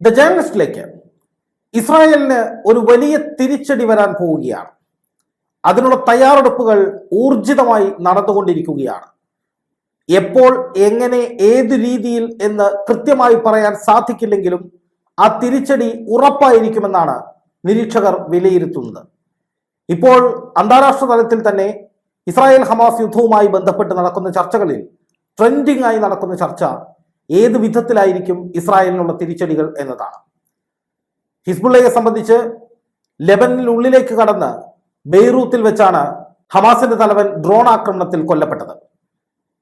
The ജേണലിസ്റ്റിലേക്ക് ഇസ്രായേലിന് ഒരു വലിയ തിരിച്ചടി വരാൻ പോവുകയാണ്. അതിനുള്ള തയ്യാറെടുപ്പുകൾ ഊർജിതമായി നടന്നുകൊണ്ടിരിക്കുകയാണ്. എപ്പോൾ എങ്ങനെ ഏത് രീതിയിൽ എന്ന് കൃത്യമായി പറയാൻ സാധിക്കില്ലെങ്കിലും ആ തിരിച്ചടി ഉറപ്പായിരിക്കുമെന്നാണ് നിരീക്ഷകർ വിലയിരുത്തുന്നത്. ഇപ്പോൾ അന്താരാഷ്ട്ര തലത്തിൽ തന്നെ ഇസ്രായേൽ ഹമാസ് യുദ്ധവുമായി ബന്ധപ്പെട്ട് നടക്കുന്ന ചർച്ചകളിൽ ട്രെൻഡിംഗ് ആയി നടക്കുന്ന ചർച്ച ഏത് വിധത്തിലായിരിക്കും ഇസ്രായേലിനുള്ള തിരിച്ചടികൾ എന്നതാണ്. ഹിസ്ബുള്ളയെ സംബന്ധിച്ച് ലെബനിനുള്ളിലേക്ക് കടന്ന് ബെയ്റൂത്തിൽ വെച്ചാണ് ഹമാസിന്റെ തലവൻ ഡ്രോൺ ആക്രമണത്തിൽ കൊല്ലപ്പെട്ടത്.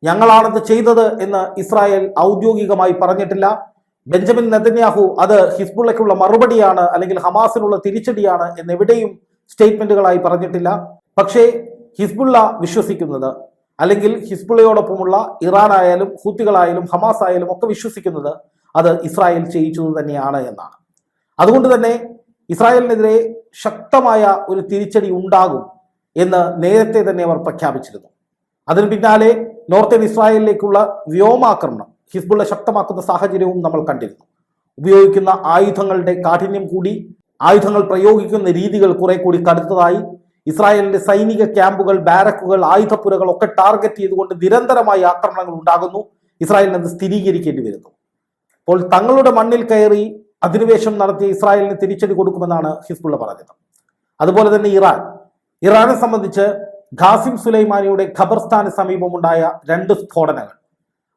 ഞങ്ങളാണത് ചെയ്തത് എന്ന് ഇസ്രായേൽ ഔദ്യോഗികമായി പറഞ്ഞിട്ടില്ല. ബെഞ്ചമിൻ നെതന്യാഹു അത് ഹിസ്ബുള്ളയ്ക്കുള്ള മറുപടിയാണ് അല്ലെങ്കിൽ ഹമാസിനുള്ള തിരിച്ചടിയാണ് എന്നെവിടെയും സ്റ്റേറ്റ്മെന്റുകളായി പറഞ്ഞിട്ടില്ല. പക്ഷേ ഹിസ്ബുള്ള വിശ്വസിക്കുന്നത് അല്ലെങ്കിൽ ഹിസ്ബുളയോടൊപ്പമുള്ള ഇറാൻ ആയാലും ഹൂത്തികളായാലും ഹമാസ് ആയാലും ഒക്കെ വിശ്വസിക്കുന്നത് അത് ഇസ്രായേൽ ചെയ്യിച്ചത് തന്നെയാണ് എന്നാണ്. അതുകൊണ്ട് തന്നെ ഇസ്രായേലിനെതിരെ ശക്തമായ ഒരു തിരിച്ചടി ഉണ്ടാകും എന്ന് നേരത്തെ തന്നെ അവർ പ്രഖ്യാപിച്ചിരുന്നു. അതിന് പിന്നാലെ നോർത്തേൺ ഇസ്രായേലിലേക്കുള്ള വ്യോമാക്രമണം ഹിസ്ബുള്ള ശക്തമാക്കുന്ന സാഹചര്യവും നമ്മൾ കണ്ടിരുന്നു. ഉപയോഗിക്കുന്ന ആയുധങ്ങളുടെ കാഠിന്യം കൂടി ആയുധങ്ങൾ പ്രയോഗിക്കുന്ന രീതികൾ കുറെ കൂടി കടുത്തതായി ഇസ്രായേലിന്റെ സൈനിക ക്യാമ്പുകൾ ബാരക്കുകൾ ആയുധപ്പുരകൾ ഒക്കെ ടാർഗറ്റ് ചെയ്തുകൊണ്ട് നിരന്തരമായി ആക്രമണങ്ങൾ ഉണ്ടാകുന്നു. ഇസ്രായേലിന് അത് സ്ഥിരീകരിക്കേണ്ടി വരുന്നു. അപ്പോൾ തങ്ങളുടെ മണ്ണിൽ കയറി അധിനിവേശം നടത്തിയ ഇസ്രായേലിന് തിരിച്ചടി കൊടുക്കുമെന്നാണ് ഹിസ്ബുള്ള പറഞ്ഞത്. അതുപോലെ തന്നെ ഇറാൻ. ഇറാനെ സംബന്ധിച്ച് ഖാസിം സുലൈമാനിയുടെ ഖബർസ്ഥാന് സമീപമുണ്ടായ രണ്ട് സ്ഫോടനങ്ങൾ.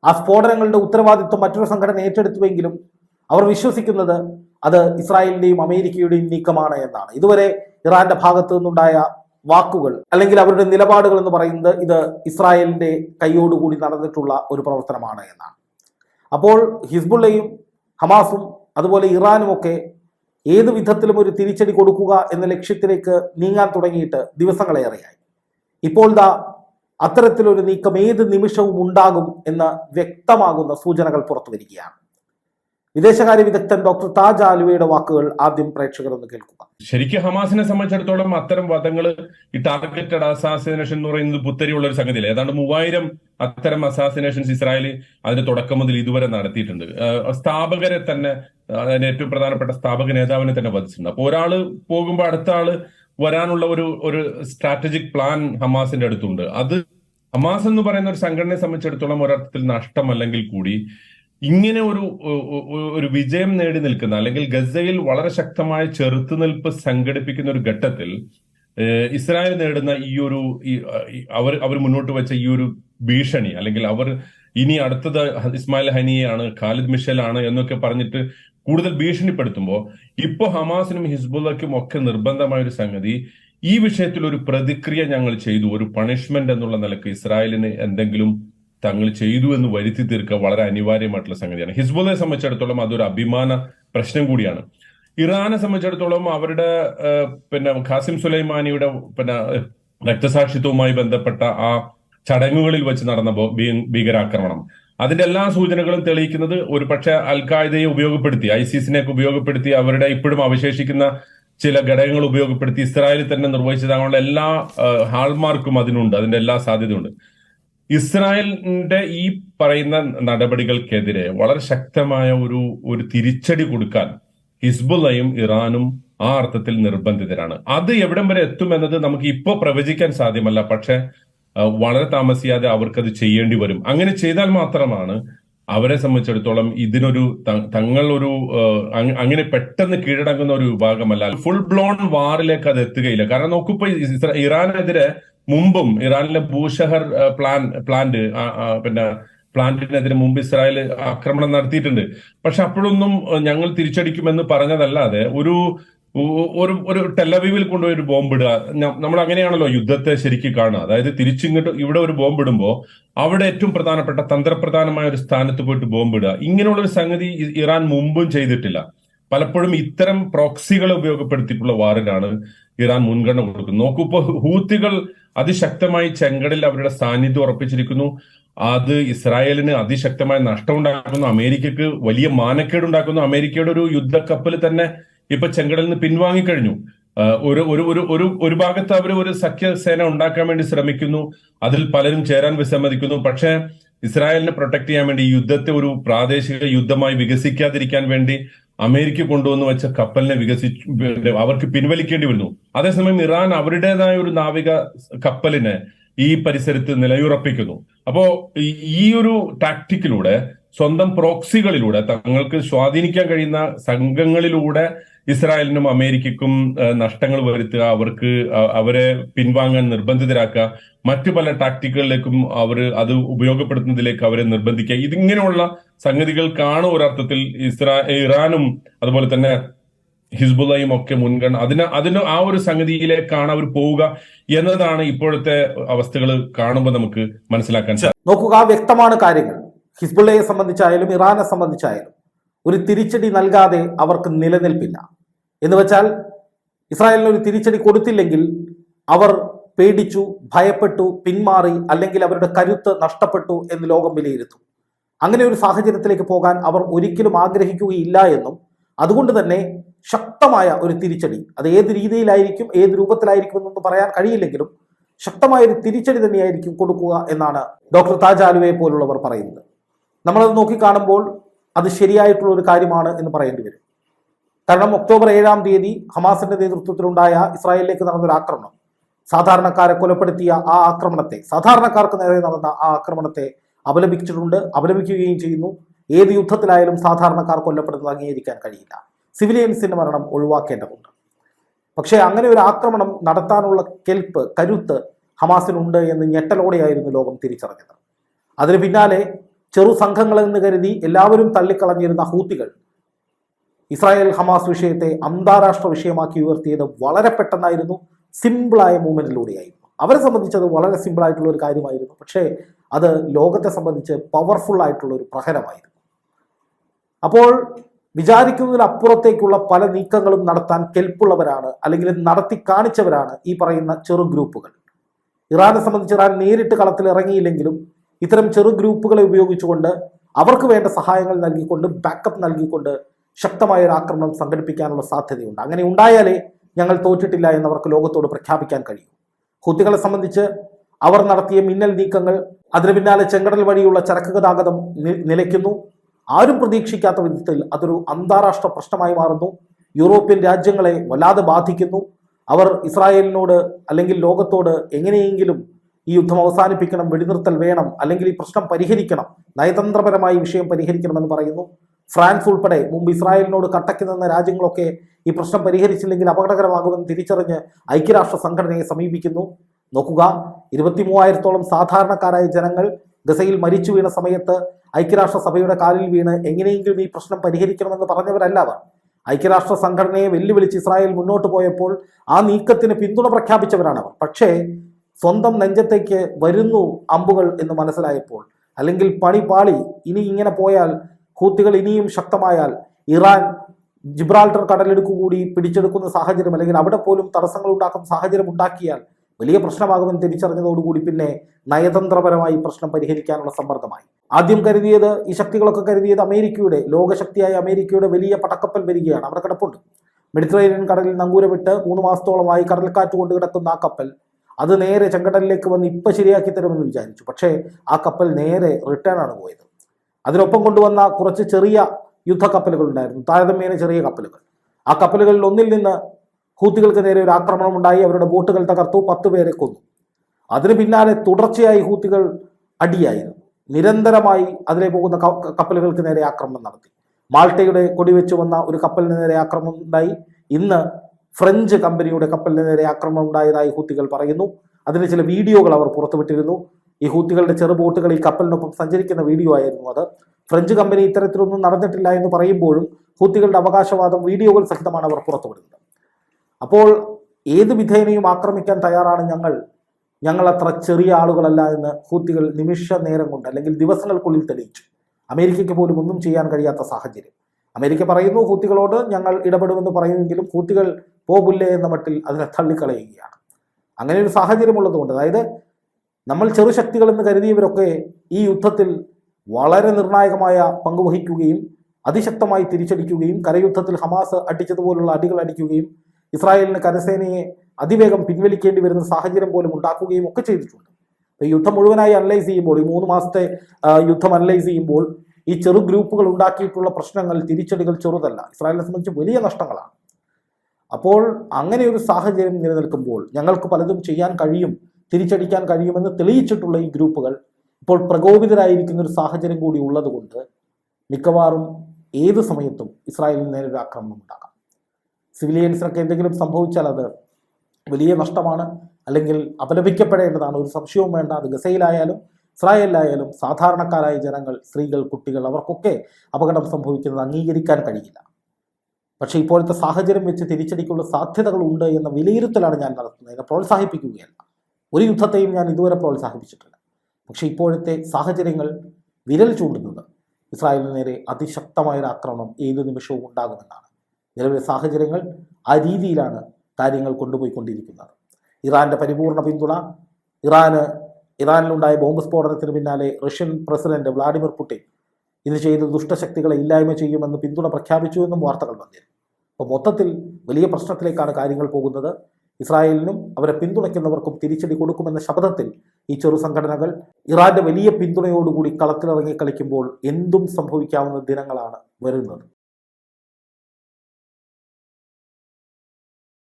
ആ സ്ഫോടനങ്ങളുടെ ഉത്തരവാദിത്വം മറ്റൊരു സംഘടന ഏറ്റെടുത്തുവെങ്കിലും അവർ വിശ്വസിക്കുന്നത് അത് ഇസ്രായേലിന്റെയും അമേരിക്കയുടെയും നീക്കമാണ് എന്നാണ്. ഇതുവരെ ഇറാന്റെ ഭാഗത്തു നിന്നുണ്ടായ വാക്കുകൾ അല്ലെങ്കിൽ അവരുടെ നിലപാടുകൾ എന്ന് പറയുന്നത് ഇത് ഇസ്രായേലിന്റെ കൈയോടുകൂടി നടന്നിട്ടുള്ള ഒരു പ്രവർത്തനമാണ് എന്നാണ്. അപ്പോൾ ഹിസ്ബുള്ളയും ഹമാസും അതുപോലെ ഇറാനും ഒക്കെ ഏത് വിധത്തിലും ഒരു തിരിച്ചടി കൊടുക്കുക എന്ന ലക്ഷ്യത്തിലേക്ക് നീങ്ങാൻ തുടങ്ങിയിട്ട് ദിവസങ്ങളേറെയായി. ഇപ്പോൾ ദാ അത്തരത്തിലൊരു നീക്കം ഏത് നിമിഷവും ഉണ്ടാകും എന്ന് വ്യക്തമാകുന്ന സൂചനകൾ പുറത്തു വരികയാണ് വിദേശകാര്യ വിദഗ്ധൻ ഡോക്ടർ താജ് ആലുവയുടെ വാക്കുകൾ ആദ്യം പ്രേക്ഷകർ ഒന്ന് കേൾക്കുക. ശരിക്കും ഹമാസിനെ സംബന്ധിച്ചിടത്തോളം അത്തരം വധങ്ങൾ ഈ ടാർഗറ്റഡ് അസാസിനേഷൻ എന്ന് പറയുന്നത് പുത്തരിയുള്ള ഒരു സംഗതിയില്ല? ഏതാണ്ട് മൂവായിരം അത്തരം അസാസിനേഷൻസ് ഇസ്രായേൽ അതിന്റെ തുടക്കം മുതൽ ഇതുവരെ നടത്തിയിട്ടുണ്ട്. സ്ഥാപകരെ തന്നെ അതിന് ഏറ്റവും പ്രധാനപ്പെട്ട സ്ഥാപക നേതാവിനെ തന്നെ വധിച്ചിട്ടുണ്ട്. അപ്പൊ ഒരാൾ പോകുമ്പോൾ അടുത്ത ആൾ വരാനുള്ള ഒരു ഒരു സ്ട്രാറ്റജിക് പ്ലാൻ ഹമാസിന്റെ അടുത്തുണ്ട്. അത് ഹമാസ് എന്ന് പറയുന്ന ഒരു സംഘടനയെ സംബന്ധിച്ചിടത്തോളം ഒരർത്ഥത്തിൽ നഷ്ടമല്ലെങ്കിൽ കൂടി ഇങ്ങനെ ഒരു ഒരു വിജയം നേടി നിൽക്കുന്ന അല്ലെങ്കിൽ ഗസയിൽ വളരെ ശക്തമായ ചെറുത്തുനിൽപ്പ് സംഘടിപ്പിക്കുന്ന ഒരു ഘട്ടത്തിൽ ഇസ്രായേൽ നേടുന്ന ഈ ഒരു അവർ അവർ മുന്നോട്ട് വെച്ച ഈ ഒരു ഭീഷണി അല്ലെങ്കിൽ അവർ ഇനി അടുത്തത് ഇസ്മായിൽ ഹനിയാണ് ഖാലിദ് മിഷൽ ആണ് എന്നൊക്കെ പറഞ്ഞിട്ട് കൂടുതൽ ഭീഷണിപ്പെടുത്തുമ്പോൾ ഇപ്പോ ഹമാസിനും ഹിസ്ബുള്ളക്കും ഒക്കെ നിർബന്ധമായ ഒരു സംഗതി ഈ വിഷയത്തിൽ ഒരു പ്രതിക്രിയ ഞങ്ങൾ ചെയ്തു ഒരു പണിഷ്മെന്റ് എന്നുള്ള നിലയ്ക്ക് ഇസ്രായേലിന് എന്തെങ്കിലും തങ്ങൾ ചെയ്തു എന്ന് വരുത്തി തീർക്കുക വളരെ അനിവാര്യമായിട്ടുള്ള സംഗതിയാണ്. ഹിസ്ബുലെ സംബന്ധിച്ചിടത്തോളം അതൊരു അഭിമാന പ്രശ്നം കൂടിയാണ്. ഇറാനെ സംബന്ധിച്ചിടത്തോളം അവരുടെ പിന്നെ ഖാസിം സുലൈമാനിയുടെ പിന്നെ രക്തസാക്ഷിത്വവുമായി ബന്ധപ്പെട്ട ആ ചടങ്ങുകളിൽ വെച്ച് നടന്ന ഭീകരാക്രമണം. അതിന്റെ എല്ലാ സൂചനകളും തെളിയിക്കുന്നത് ഒരു പക്ഷേ അൽ ഖായ്ദയെ ഉപയോഗപ്പെടുത്തി ഐസിസിനെ ഉപയോഗപ്പെടുത്തി അവരുടെ ഇപ്പോഴും അവശേഷിക്കുന്ന ചില ഘടകങ്ങൾ ഉപയോഗപ്പെടുത്തി ഇസ്രായേലിൽ തന്നെ നിർവഹിച്ചതാകാനുള്ള എല്ലാ ഹാൾമാർക്കും അതിനുണ്ട് അതിന്റെ എല്ലാ സാധ്യതയുണ്ട്. ഇസ്രായേലിന്റെ ഈ പറയുന്ന നടപടികൾക്കെതിരെ വളരെ ശക്തമായ ഒരു ഒരു തിരിച്ചടി കൊടുക്കാൻ ഹിസ്ബുള്ളയും ഇറാനും ആ അർത്ഥത്തിൽ നിർബന്ധിതരാണ്. അത് എവിടം വരെ എത്തുമെന്നത് നമുക്ക് ഇപ്പോൾ പ്രവചിക്കാൻ സാധ്യമല്ല. പക്ഷെ വളരെ താമസിയാതെ അവർക്കത് ചെയ്യേണ്ടി വരും. അങ്ങനെ ചെയ്താൽ മാത്രമാണ് അവരെ സംബന്ധിച്ചിടത്തോളം ഇതിനൊരു തങ്ങൾ ഒരു അങ്ങനെ പെട്ടെന്ന് കീഴടങ്ങുന്ന ഒരു വിഭാഗമല്ല. ഫുൾ ബ്ലോൺ വാറിലേക്ക് അത് എത്തുകയില്ല. കാരണം നോക്കിപ്പോ ഇറാനെതിരെ മുമ്പും ഇറാനിലെ ഭൂഷഹർ പ്ലാൻ പ്ലാന്റ് പിന്നെ പ്ലാന്റിനെതിരെ മുമ്പ് ഇസ്രായേൽ ആക്രമണം നടത്തിയിട്ടുണ്ട്. പക്ഷെ അപ്പോഴൊന്നും ഞങ്ങൾ തിരിച്ചടിക്കുമെന്ന് പറഞ്ഞതല്ലാതെ ഒരു ഒരു ഒരു ടെലവീവിൽ കൊണ്ടുപോയി ഒരു ബോംബ് ബോംബിടുക നമ്മൾ അങ്ങനെയാണല്ലോ യുദ്ധത്തെ ശരിക്കും കാണുക. അതായത് തിരിച്ചിങ്ങോട്ട് ഇവിടെ ഒരു ബോംബ് ബോംബിടുമ്പോൾ അവിടെ ഏറ്റവും പ്രധാനപ്പെട്ട തന്ത്രപ്രധാനമായ ഒരു സ്ഥാനത്ത് പോയിട്ട് ബോംബ് ബോംബിടുക ഇങ്ങനെയുള്ള ഒരു സംഗതി ഇറാൻ മുമ്പും ചെയ്തിട്ടില്ല. പലപ്പോഴും ഇത്തരം പ്രോക്സികളെ ഉപയോഗപ്പെടുത്തിയിട്ടുള്ള വാറിനാണ് ഇറാൻ മുൻഗണന കൊടുക്കുന്നത്. നോക്കൂ ഇപ്പോൾ ഹൂത്തികൾ അതിശക്തമായി ചെങ്കടലിൽ അവരുടെ സാന്നിധ്യം ഉറപ്പിച്ചിരിക്കുന്നു. അത് ഇസ്രായേലിന് അതിശക്തമായ നഷ്ടം നഷ്ടമുണ്ടാക്കുന്നു അമേരിക്കക്ക് വലിയ മാനക്കേട് മാനക്കേടുണ്ടാക്കുന്നു. അമേരിക്കയുടെ ഒരു യുദ്ധക്കപ്പൽ തന്നെ ഇപ്പൊ ചെങ്കടലിൽ നിന്ന് പിൻവാങ്ങിക്കഴിഞ്ഞു ഒരു ഒരു ഒരു ഒരു ഒരു ഭാഗത്ത് അവർ ഒരു സഖ്യസേന ഉണ്ടാക്കാൻ വേണ്ടി ശ്രമിക്കുന്നു. അതിൽ പലരും ചേരാൻ വിസമ്മതിക്കുന്നു. പക്ഷേ ഇസ്രായേലിനെ പ്രൊട്ടക്ട് ചെയ്യാൻ വേണ്ടി യുദ്ധത്തെ ഒരു പ്രാദേശിക യുദ്ധമായി വികസിക്കാതിരിക്കാൻ വേണ്ടി അമേരിക്ക കൊണ്ടുവന്ന് വെച്ച കപ്പലിനെ വികസിച്ചു അവർക്ക് പിൻവലിക്കേണ്ടി വരുന്നു. അതേസമയം ഇറാൻ അവരുടേതായ ഒരു നാവിക കപ്പലിനെ ഈ പരിസരത്ത് നിലയുറപ്പിക്കുന്നു. അപ്പോ ഈ ഒരു ടാക്ടിക്കിലൂടെ സ്വന്തം പ്രോക്സികളിലൂടെ തങ്ങൾക്ക് സ്വാധീനിക്കാൻ കഴിയുന്ന സംഘങ്ങളിലൂടെ ഇസ്രായേലിനും അമേരിക്കക്കും നഷ്ടങ്ങൾ വരുത്തുക അവർക്ക് അവരെ പിൻവാങ്ങാൻ നിർബന്ധിതരാക്കുക മറ്റു പല ടാക്ടിക്കുകളിലേക്കും അവർ അത് ഉപയോഗപ്പെടുത്തുന്നതിലേക്ക് അവരെ നിർബന്ധിക്കുക. ഇതിങ്ങനെയുള്ള സംഗതികൾക്കാണ് ഒരർത്ഥത്തിൽ ഇസ്രാ ഇറാനും അതുപോലെ തന്നെ ഹിസ്ബുള്ളയും ഒക്കെ മുൻഗണന അതിന് അതിന് ആ ഒരു സംഗതിയിലേക്കാണ് അവർ പോവുക എന്നതാണ് ഇപ്പോഴത്തെ അവസ്ഥകൾ കാണുമ്പോൾ നമുക്ക് മനസ്സിലാക്കാൻ സാധിക്കും നോക്കുക വ്യക്തമാണ് കാര്യങ്ങൾ. ഹിസ്ബുള്ളയെ സംബന്ധിച്ചായാലും ഇറാനെ സംബന്ധിച്ചായാലും ഒരു തിരിച്ചടി നൽകാതെ അവർക്ക് നിലനിൽപ്പില്ല. എന്ന് വെച്ചാൽ ഇസ്രായേലിന് ഒരു തിരിച്ചടി കൊടുത്തില്ലെങ്കിൽ അവർ പേടിച്ചു ഭയപ്പെട്ടു പിന്മാറി അല്ലെങ്കിൽ അവരുടെ കരുത്ത് നഷ്ടപ്പെട്ടു എന്ന് ലോകം വിലയിരുത്തും. അങ്ങനെ ഒരു സാഹചര്യത്തിലേക്ക് പോകാൻ അവർ ഒരിക്കലും ആഗ്രഹിക്കുകയില്ല എന്നും അതുകൊണ്ട് തന്നെ ശക്തമായ ഒരു തിരിച്ചടി. അത് ഏത് രീതിയിലായിരിക്കും ഏത് രൂപത്തിലായിരിക്കും എന്നൊന്നും പറയാൻ കഴിയില്ലെങ്കിലും ശക്തമായ ഒരു തിരിച്ചടി തന്നെയായിരിക്കും കൊടുക്കുക എന്നാണ് ഡോക്ടർ താജ് ആലുവയെ പോലുള്ളവർ പറയുന്നത്. നമ്മളത് നോക്കിക്കാണുമ്പോൾ അത് ശരിയായിട്ടുള്ള ഒരു കാര്യമാണ് എന്ന് പറയേണ്ടി വരും. കാരണം ഒക്ടോബർ ഏഴാം തീയതി ഹമാസിന്റെ നേതൃത്വത്തിലുണ്ടായ ഇസ്രായേലിലേക്ക് നടന്നൊരു ആക്രമണം. സാധാരണക്കാരെ കൊലപ്പെടുത്തിയ ആ ആക്രമണത്തെ സാധാരണക്കാർക്ക് നേരെ നടന്ന ആ ആക്രമണത്തെ അപലപിച്ചിട്ടുണ്ട് അപലപിക്കുകയും ചെയ്യുന്നു. ഏത് യുദ്ധത്തിലായാലും സാധാരണക്കാർ കൊല്ലപ്പെടുന്നത് അംഗീകരിക്കാൻ കഴിയില്ല. സിവിലിയൻസിന്റെ മരണം ഒഴിവാക്കേണ്ടതുണ്ട്. പക്ഷേ അങ്ങനെ ഒരു ആക്രമണം നടത്താനുള്ള കെൽപ്പ് കരുത്ത് ഹമാസിനുണ്ട് എന്ന് ഞെട്ടലോടെയായിരുന്നു ലോകം തിരിച്ചറിഞ്ഞത്. അതിന് പിന്നാലെ ചെറു സംഘങ്ങളെന്ന് കരുതി എല്ലാവരും തള്ളിക്കളഞ്ഞിരുന്ന ഹൂത്തികൾ ഇസ്രായേൽ ഹമാസ് വിഷയത്തെ അന്താരാഷ്ട്ര വിഷയമാക്കി ഉയർത്തിയത് വളരെ പെട്ടെന്നായിരുന്നു. സിമ്പിളായ മൂവ്മെന്റിലൂടെയായിരുന്നു. അവരെ സംബന്ധിച്ച് അത് വളരെ സിമ്പിൾ ആയിട്ടുള്ള ഒരു കാര്യമായിരുന്നു. പക്ഷേ അത് ലോകത്തെ സംബന്ധിച്ച് പവർഫുൾ ആയിട്ടുള്ള ഒരു പ്രഹരമായിരുന്നു. അപ്പോൾ വിചാരിക്കുന്നതിനപ്പുറത്തേക്കുള്ള പല നീക്കങ്ങളും നടത്താൻ കെൽപ്പുള്ളവരാണ് അല്ലെങ്കിൽ നടത്തി കാണിച്ചവരാണ് ഈ പറയുന്ന ചെറു ഗ്രൂപ്പുകൾ. ഇറാനെ സംബന്ധിച്ച് ഇറാൻ നേരിട്ട് കളത്തിൽ ഇറങ്ങിയില്ലെങ്കിലും ഇത്തരം ചെറു ഗ്രൂപ്പുകളെ ഉപയോഗിച്ചുകൊണ്ട് അവർക്ക് വേണ്ട സഹായങ്ങൾ നൽകിക്കൊണ്ട് ബാക്കപ്പ് നൽകിക്കൊണ്ട് ശക്തമായ ഒരു ആക്രമണം സംഘടിപ്പിക്കാനുള്ള സാധ്യതയുണ്ട്. അങ്ങനെ ഉണ്ടായാലേ ഞങ്ങൾ തോറ്റിട്ടില്ല എന്നവർക്ക് ലോകത്തോട് പ്രഖ്യാപിക്കാൻ കഴിയും. ഹൂത്തികളെ സംബന്ധിച്ച് അവർ നടത്തിയ മിന്നൽ നീക്കങ്ങൾ അതിന് പിന്നാലെ ചെങ്കടൽ വഴിയുള്ള ചരക്ക് ഗതാഗതം നിലയ്ക്കുന്നു. ആരും പ്രതീക്ഷിക്കാത്ത വിധത്തിൽ അതൊരു അന്താരാഷ്ട്ര പ്രശ്നമായി മാറുന്നു. യൂറോപ്യൻ രാജ്യങ്ങളെ വല്ലാതെ ബാധിക്കുന്നു. അവർ ഇസ്രായേലിനോട് അല്ലെങ്കിൽ ലോകത്തോട് എങ്ങനെയെങ്കിലും ഈ യുദ്ധം അവസാനിപ്പിക്കണം വെടിനിർത്തൽ വേണം അല്ലെങ്കിൽ ഈ പ്രശ്നം പരിഹരിക്കണം നയതന്ത്രപരമായി വിഷയം പരിഹരിക്കണമെന്ന് പറയുന്നു. ഫ്രാൻസ് ഉൾപ്പെടെ മുമ്പ് ഇസ്രായേലിനോട് കട്ടക്കി നിന്ന രാജ്യങ്ങളൊക്കെ ഈ പ്രശ്നം പരിഹരിച്ചില്ലെങ്കിൽ അപകടകരമാകുമെന്ന് തിരിച്ചറിഞ്ഞ് ഐക്യരാഷ്ട്ര സംഘടനയെ സമീപിക്കുന്നു. നോക്കുക ഇരുപത്തി മൂവായിരത്തോളം സാധാരണക്കാരായ ജനങ്ങൾ ഗസയിൽ മരിച്ചു വീണ സമയത്ത് ഐക്യരാഷ്ട്ര സഭയുടെ കാലിൽ വീണ് എങ്ങനെയെങ്കിലും ഈ പ്രശ്നം പരിഹരിക്കണമെന്ന് പറഞ്ഞവരല്ല അവർ ഐക്യരാഷ്ട്ര സംഘടനയെ വെല്ലുവിളിച്ച് ഇസ്രായേൽ മുന്നോട്ട് പോയപ്പോൾ ആ നീക്കത്തിന് പിന്തുണ പ്രഖ്യാപിച്ചവരാണ് അവർ പക്ഷേ സ്വന്തം നെഞ്ചത്തേക്ക് വരുന്നു അമ്പുകൾ എന്ന് മനസ്സിലായപ്പോൾ അല്ലെങ്കിൽ പണി പാളി ഇനി ഇങ്ങനെ പോയാൽ ഹൂത്തികൾ ഇനിയും ശക്തമായാൽ ഇറാൻ ജിബ്രാൾട്ടർ കടലെടുക്കു കൂടി പിടിച്ചെടുക്കുന്ന സാഹചര്യം അല്ലെങ്കിൽ അവിടെ പോലും തടസ്സങ്ങൾ ഉണ്ടാക്കുന്ന സാഹചര്യം ഉണ്ടാക്കിയാൽ വലിയ പ്രശ്നമാകുമെന്ന് തിരിച്ചറിഞ്ഞതോടുകൂടി പിന്നെ നയതന്ത്രപരമായി പ്രശ്നം പരിഹരിക്കാനുള്ള സമ്മർദ്ദമായി. ആദ്യം കരുതിയത് ഈ ശക്തികളൊക്കെ കരുതിയത് അമേരിക്കയുടെ ലോകശക്തിയായ അമേരിക്കയുടെ വലിയ പടക്കപ്പൽ വരികയാണ്. അവിടെ കിടപ്പുണ്ട്. മെഡിറ്ററേനിയൻ കടലിൽ നങ്കൂരമിട്ട് മൂന്ന് മാസത്തോളമായി കടൽക്കാറ്റ് കൊണ്ട് കിടക്കുന്ന ആ കപ്പൽ അത് നേരെ ചെങ്കടലിലേക്ക് വന്ന് ഇപ്പം ശരിയാക്കി തരുമെന്ന് വിചാരിച്ചു. പക്ഷേ ആ കപ്പൽ നേരെ റിട്ടേൺ ആണ് പോയത്. അതിനൊപ്പം കൊണ്ടുവന്ന കുറച്ച് ചെറിയ യുദ്ധക്കപ്പലുകൾ ഉണ്ടായിരുന്നു താരതമ്യേന ചെറിയ കപ്പലുകൾ. ആ കപ്പലുകളിൽ ഒന്നിൽ നിന്ന് ഹൂത്തികൾക്ക് നേരെ ഒരു ആക്രമണം ഉണ്ടായി അവരുടെ ബോട്ടുകൾ തകർത്തു. പത്ത് പേരെ കൊന്നു. അതിന് പിന്നാലെ തുടർച്ചയായി ഹൂത്തികൾ അടിയായിരുന്നു. നിരന്തരമായി അതിലെ പോകുന്ന കപ്പലുകൾക്ക് നേരെ ആക്രമണം നടത്തി. മാൾട്ടയുടെ കൊടിവെച്ച് വന്ന ഒരു കപ്പലിന് നേരെ ആക്രമണം ഉണ്ടായി. ഇന്ന് ഫ്രഞ്ച് കമ്പനിയുടെ കപ്പലിന് നേരെ ആക്രമണം ഉണ്ടായതായി ഹൂത്തികൾ പറയുന്നു. അതിന് ചില വീഡിയോകൾ അവർ പുറത്തുവിട്ടിരുന്നു. ഈ ഹൂത്തികളുടെ ചെറു ബോട്ടുകൾ ഈ കപ്പലിനൊപ്പം സഞ്ചരിക്കുന്ന വീഡിയോ ആയിരുന്നു അത്. ഫ്രഞ്ച് കമ്പനി ഇത്തരത്തിലൊന്നും നടന്നിട്ടില്ല എന്ന് പറയുമ്പോഴും ഹൂത്തികളുടെ അവകാശവാദം വീഡിയോകൾ സഹിതമാണ് അവർ പുറത്തുവിടുന്നത്. അപ്പോൾ ഏത് വിധേനയും ആക്രമിക്കാൻ തയ്യാറാണ് ഞങ്ങൾ? ഞങ്ങൾ അത്ര ചെറിയ ആളുകളല്ല എന്ന് ഹൂത്തികൾ നിമിഷ നേരം കൊണ്ട് അല്ലെങ്കിൽ ദിവസങ്ങൾക്കുള്ളിൽ തെളിയിച്ചു. അമേരിക്കയ്ക്ക് പോലും ഒന്നും ചെയ്യാൻ കഴിയാത്ത സാഹചര്യം. അമേരിക്ക പറയുന്നു ഹൂത്തികളോട് ഞങ്ങൾ ഇടപെടുമെന്ന് പറയുമെങ്കിലും ഹൂത്തികൾ പോകില്ലേ എന്ന മട്ടിൽ അതിനെ തള്ളിക്കളയുകയാണ്. അങ്ങനെ ഒരു സാഹചര്യമുള്ളതുകൊണ്ട് അതായത് നമ്മൾ ചെറുശക്തികൾ എന്ന് കരുതിയവരൊക്കെ ഈ യുദ്ധത്തിൽ വളരെ നിർണായകമായ പങ്ക് വഹിക്കുകയും അതിശക്തമായി തിരിച്ചടിക്കുകയും കരയുദ്ധത്തിൽ ഹമാസ് അടിച്ചതുപോലുള്ള അടികൾ അടിക്കുകയും ഇസ്രായേലിന് കരസേനയെ അതിവേഗം പിൻവലിക്കേണ്ടി വരുന്ന സാഹചര്യം പോലും ഉണ്ടാക്കുകയും ഒക്കെ ചെയ്തിട്ടുണ്ട്. ഈ യുദ്ധം മുഴുവനായി അനലൈസ് ചെയ്യുമ്പോൾ ഈ മൂന്ന് മാസത്തെ യുദ്ധം അനലൈസ് ചെയ്യുമ്പോൾ ഈ ചെറു ഗ്രൂപ്പുകൾ ഉണ്ടാക്കിയിട്ടുള്ള പ്രശ്നങ്ങൾ തിരിച്ചടികൾ ചെറുതല്ല. ഇസ്രായേലിനെ സംബന്ധിച്ച് വലിയ നഷ്ടങ്ങളാണ്. അപ്പോൾ അങ്ങനെ ഒരു സാഹചര്യം നിലനിൽക്കുമ്പോൾ ഞങ്ങൾക്ക് പലതും ചെയ്യാൻ കഴിയും തിരിച്ചടിക്കാൻ കഴിയുമെന്ന് തെളിയിച്ചിട്ടുള്ള ഈ ഗ്രൂപ്പുകൾ ഇപ്പോൾ പ്രകോപിതരായിരിക്കുന്ന ഒരു സാഹചര്യം കൂടി ഉള്ളതുകൊണ്ട് മിക്കവാറും ഏത് സമയത്തും ഇസ്രായേലിന് നേരെ ഒരു ആക്രമണം ഉണ്ടാകാം സിവിലിയൻസിനൊക്കെ എന്തെങ്കിലും സംഭവിച്ചാൽ അത് വലിയ നഷ്ടമാണ്. അല്ലെങ്കിൽ അപലപിക്കപ്പെടേണ്ടതാണ്. ഒരു സംശയവും വേണ്ട. അത് ഗസയിലായാലും ഇസ്രായേലിലായാലും സാധാരണക്കാരായ ജനങ്ങൾ സ്ത്രീകൾ കുട്ടികൾ അവർക്കൊക്കെ അപകടം സംഭവിക്കുന്നത് അംഗീകരിക്കാൻ കഴിയില്ല. പക്ഷേ ഇപ്പോഴത്തെ സാഹചര്യം വെച്ച് തിരിച്ചടിക്കുള്ള സാധ്യതകളുണ്ട് എന്ന വിലയിരുത്തലാണ് ഞാൻ നടത്തുന്നത്. അതിനെ പ്രോത്സാഹിപ്പിക്കുകയല്ല. ഒരു യുദ്ധത്തെയും ഞാൻ ഇതുവരെ പ്രോത്സാഹിപ്പിച്ചിട്ടില്ല. പക്ഷെ ഇപ്പോഴത്തെ സാഹചര്യങ്ങൾ വിരൽ ചൂണ്ടുന്നത് ഇസ്രായേലിന് നേരെ അതിശക്തമായൊരു ആക്രമണം ഏതു നിമിഷവും ഉണ്ടാകുമെന്നാണ്. നിലവിലെ സാഹചര്യങ്ങൾ ആ രീതിയിലാണ് കാര്യങ്ങൾ കൊണ്ടുപോയിക്കൊണ്ടിരിക്കുന്നത്. ഇറാന്റെ പരിപൂർണ പിന്തുണ ഇറാന് ഇറാനിലുണ്ടായ ബോംബ് സ്ഫോടനത്തിന് പിന്നാലെ റഷ്യൻ പ്രസിഡന്റ് വ്ളാഡിമിർ പുടിൻ ഇത് ചെയ്ത് ദുഷ്ടശക്തികളെ ഇല്ലായ്മ ചെയ്യുമെന്ന് പിന്തുണ പ്രഖ്യാപിച്ചു എന്നും വാർത്തകൾ വന്നിരുന്നു. അപ്പോൾ മൊത്തത്തിൽ വലിയ പ്രശ്നത്തിലേക്കാണ് കാര്യങ്ങൾ പോകുന്നത്. ഇസ്രായേലിനും അവരെ പിന്തുണയ്ക്കുന്നവർക്കും തിരിച്ചടി കൊടുക്കുമെന്ന ശബ്ദത്തിൽ ഈ ചെറു സംഘടനകൾ ഇറാന്റെ വലിയ പിന്തുണയോടുകൂടി കളത്തിലിറങ്ങി കളിക്കുമ്പോൾ എന്തും സംഭവിക്കാവുന്ന ദിനങ്ങളാണ് വരുന്നത്.